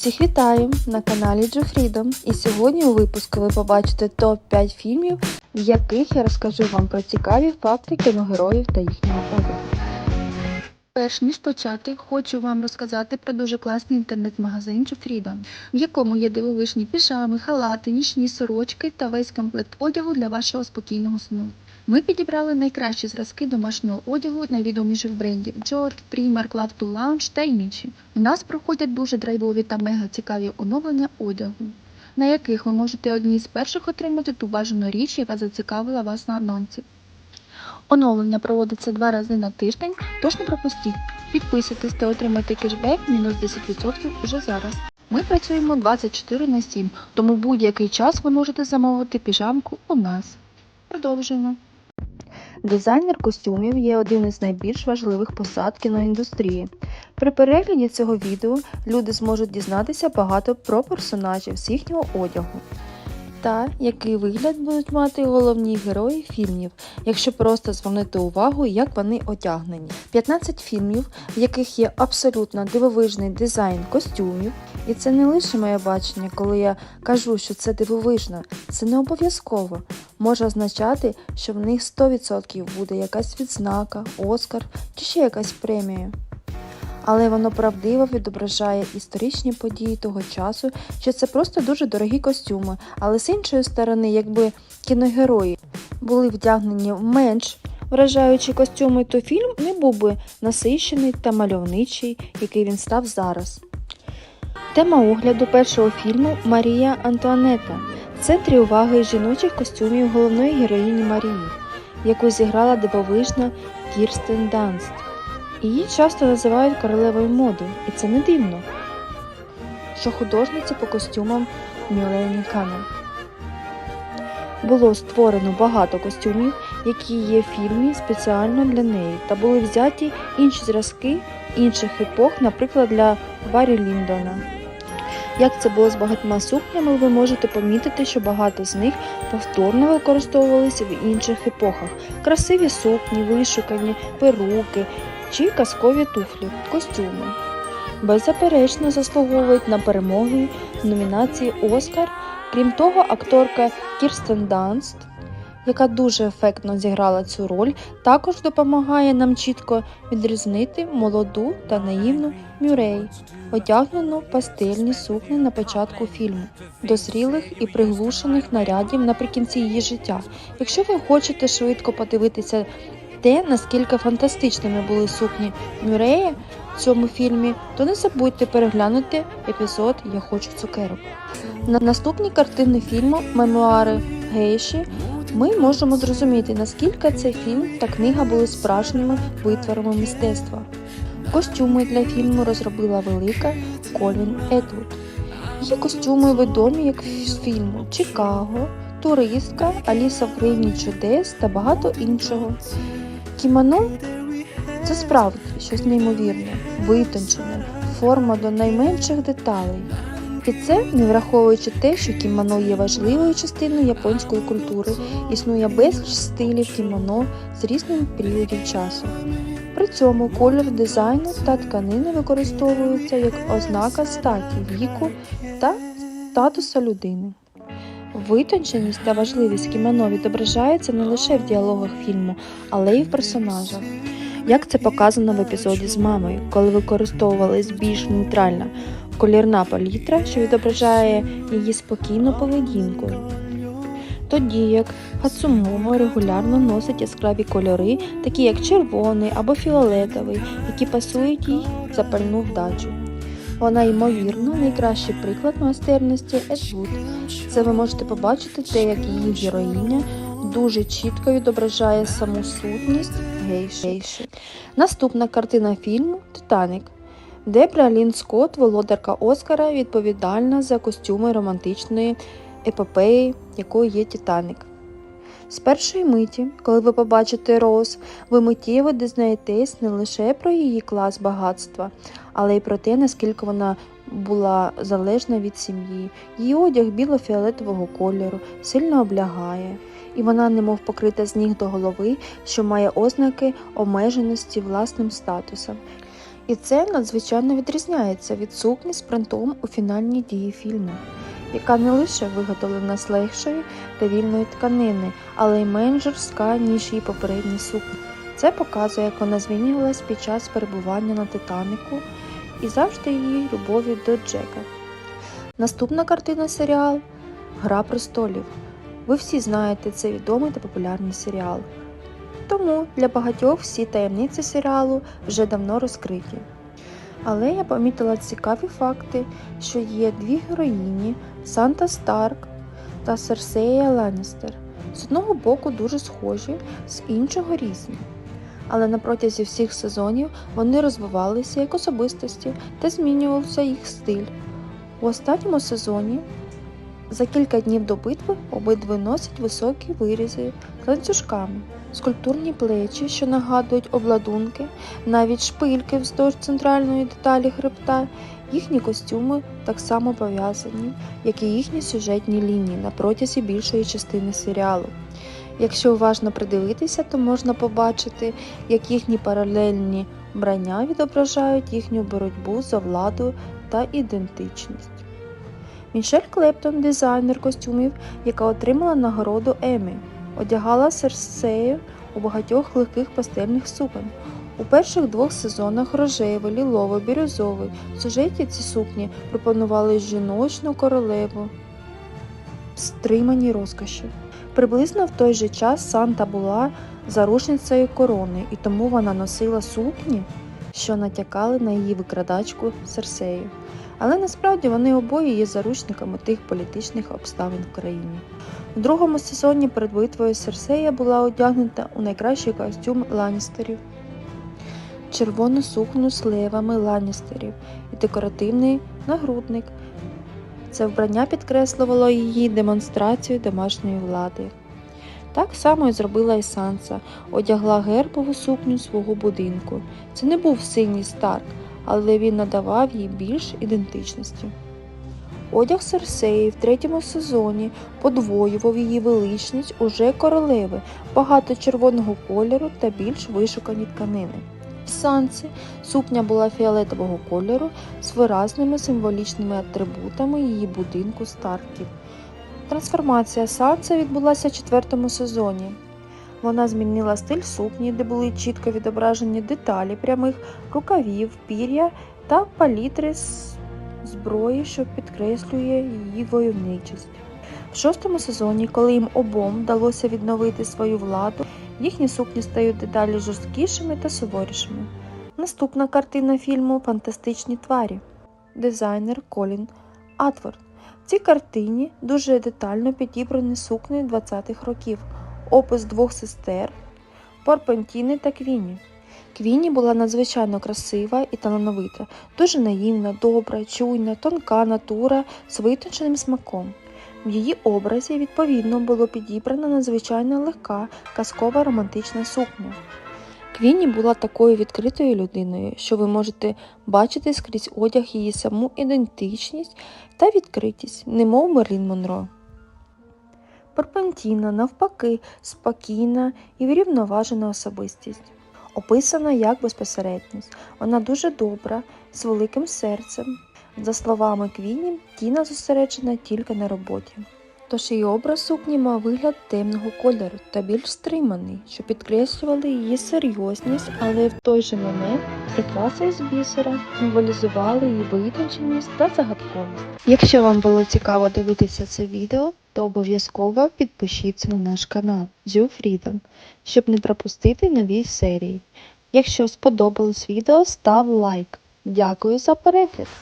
Всіх вітаю на каналі Joe Freedom. І сьогодні у випуску ви побачите топ-5 фільмів, в яких я розкажу вам про цікаві факти кіногероїв та їхнього одягу. Перш ніж почати, хочу вам розказати про дуже класний інтернет-магазин Freedom, в якому є дивовижні піжами, халати, нічні сорочки та весь комплект одягу для вашого спокійного сну. Ми підібрали найкращі зразки домашнього одягу найвідоміших брендів Jord, Primark, Love Lounge та інші. У нас проходять дуже драйвові та мега цікаві оновлення одягу, на яких ви можете одні з перших отримати ту бажану річ, яка зацікавила вас на анонсі. Оновлення проводиться два рази на тиждень, тож не пропустіть. Підписуйтесь та отримайте кешбек мінус 10% уже зараз. Ми працюємо 24 на 7, тому будь-який час ви можете замовити піжамку у нас. Продовжуємо. Дизайнер костюмів є один із найбільш важливих посад кіноіндустрії. При перегляді цього відео люди зможуть дізнатися багато про персонажів з їхнього одягу та який вигляд будуть мати головні герої фільмів, якщо просто звернути увагу, як вони одягнені. 15 фільмів, в яких є абсолютно дивовижний дизайн костюмів, і це не лише моє бачення, коли я кажу, що це дивовижно, це не обов'язково. Може означати, що в них 100% буде якась відзнака, Оскар чи ще якась премія. Але воно правдиво відображає історичні події того часу, що це просто дуже дорогі костюми. Але з іншої сторони, якби кіногерої були вдягнені в менш вражаючі костюми, то фільм не був би насичений та мальовничий, який він став зараз. Тема огляду першого фільму Марія Антуанета. В центрі уваги жіночих костюмів головної героїні Марії, яку зіграла дивовижна Кірстен Данст. Її часто називають королевою моди, і це не дивно, що художниця по костюмам Мілені Канел. Було створено багато костюмів, які є в фільмі спеціально для неї, та були взяті інші зразки інших епох, наприклад, для Баррі Ліндона. Як це було з багатьма сукнями, ви можете помітити, що багато з них повторно використовувалися в інших епохах. Красиві сукні, вишукані, перуки, чи казкові туфлі, костюми. Беззаперечно заслуговують на перемоги в номінації Оскар. Крім того, акторка Кірстен Данст, яка дуже ефектно зіграла цю роль, також допомагає нам чітко відрізнити молоду та наївну Мюрей, одягнену в пастельні сукні на початку фільму, до зрілих і приглушених нарядів наприкінці її життя. Якщо ви хочете швидко подивитися те, наскільки фантастичними були сукні Мюрея в цьому фільмі, то не забудьте переглянути епізод Я хочу цукерок. На наступній картини фільму Мемуари Гейші ми можемо зрозуміти, наскільки цей фільм та книга були справжніми витворами мистецтва. Костюми для фільму розробила велика Колін Етвуд. Її костюми відомі як з фільму Чикаго, Туристка, Аліса в країні чудес та багато іншого. Кімоно це справді щось неймовірне, витончене, форма до найменших деталей. І це не враховуючи те, що кімоно є важливою частиною японської культури, існує безліч стилів кімоно з різним періодів часу. При цьому колір дизайну та тканини використовуються як ознака статі, віку та статуса людини. Витонченість та важливість кімоно відображається не лише в діалогах фільму, але й в персонажах. Як це показано в епізоді з мамою, коли використовувалась більш нейтральна колірна палітра, що відображає її спокійну поведінку. Тоді як Хацумомо регулярно носить яскраві кольори, такі як червоний або фіолетовий, які пасують їй запальну вдачу. Вона, ймовірно, найкращий приклад майстерності Едвуд. Це ви можете побачити те, як її героїня дуже чітко відображає саму сутність гейші. Наступна картина фільму Титанік. Дебра Лін Скотт, володарка Оскара, відповідальна за костюми романтичної епопеї, якою є Титанік. З першої миті, коли ви побачите Роуз, ви миттєво дізнаєтесь не лише про її клас багатства, але й про те, наскільки вона була залежна від сім'ї. Її одяг біло-фіолетового кольору сильно облягає, і вона немов покрита з ніг до голови, що має ознаки обмеженості власним статусом. І це надзвичайно відрізняється від сукні з принтом у фінальній дії фільму, яка не лише виготовлена з легшої та вільної тканини, але й менш жорстка, ніж її попередні сукні. Це показує, як вона змінювалась під час перебування на Титанику і завжди її любові до Джека. Наступна картина серіал Гра престолів. Ви всі знаєте цей відомий та популярний серіал. Тому для багатьох всі таємниці серіалу вже давно розкриті. Але я помітила цікаві факти, що є дві героїні Санта Старк та Серсея Ланністер. З одного боку дуже схожі, з іншого різні. Але на протязі всіх сезонів вони розвивалися як особистості та змінювався їх стиль. У останньому сезоні за кілька днів до битви обидві носять високі вирізи ланцюжками, скульптурні плечі, що нагадують обладунки, навіть шпильки вздовж центральної деталі хребта. Їхні костюми так само пов'язані, як і їхні сюжетні лінії на протязі більшої частини серіалу. Якщо уважно придивитися, то можна побачити, як їхні паралельні вбрання відображають їхню боротьбу за владу та ідентичність. Мішель Клептон, дизайнер костюмів, яка отримала нагороду Емі, одягала Серсею у багатьох легких пастельних сукон. У перших двох сезонах рожевий, ліловий, бірюзовий. В сюжеті ці сукні пропонували жіночну королеву в стриманій розкоші. Приблизно в той же час Санта була заручницею корони, і тому вона носила сукні, що натякали на її викрадачку Серсею. Але насправді вони обоє є заручниками тих політичних обставин в країні. У другому сезоні перед битвою Серсея була одягнута у найкращий костюм Ланністерів, червону сукню з левами Ланністерів і декоративний нагрудник. Це вбрання підкреслювало її демонстрацію домашньої влади. Так само і зробила і Санса, одягла гербову сукню свого будинку. Це не був синій Старк, але він надавав їй більш ідентичності. Одяг Серсеї в третьому сезоні подвоював її величність уже королеви, багато червоного кольору та більш вишукані тканини. В Сансі сукня була фіолетового кольору з виразними символічними атрибутами її будинку Старків. Трансформація Санса відбулася в четвертому сезоні. Вона змінила стиль сукні, де були чітко відображені деталі прямих рукавів, пір'я та палітри зброї, що підкреслює її войовничість. В шостому сезоні, коли їм обом вдалося відновити свою владу, їхні сукні стають дедалі жорсткішими та суворішими. Наступна картина фільму Фантастичні тварі. Дизайнер Колін Атворд. В цій картині дуже детально підібрані сукні 20-х років, опис двох сестер Порпентіни та Квіні. Квіні була надзвичайно красива і талановита, дуже наївна, добра, чуйна, тонка натура з витонченим смаком. В її образі, відповідно, було підібрана надзвичайно легка, казкова романтична сукня. Квіні була такою відкритою людиною, що ви можете бачити скрізь одяг її саму ідентичність та відкритість, немов Мерлін Монро. Порпентіна, навпаки, спокійна і врівноважена особистість. Описана як безпосередність. Вона дуже добра, з великим серцем. За словами Квіні, Тіна зосереджена тільки на роботі. Тож її образ сукні мав вигляд темного кольору та більш стриманий, що підкреслювали її серйозність, але в той же момент прикраси із бісера символізували її витонченість та загадковість. Якщо вам було цікаво дивитися це відео, то обов'язково підпишіться на наш канал Zoo Freedom, щоб не пропустити нові серії. Якщо сподобалось відео, став лайк. Дякую за перегляд!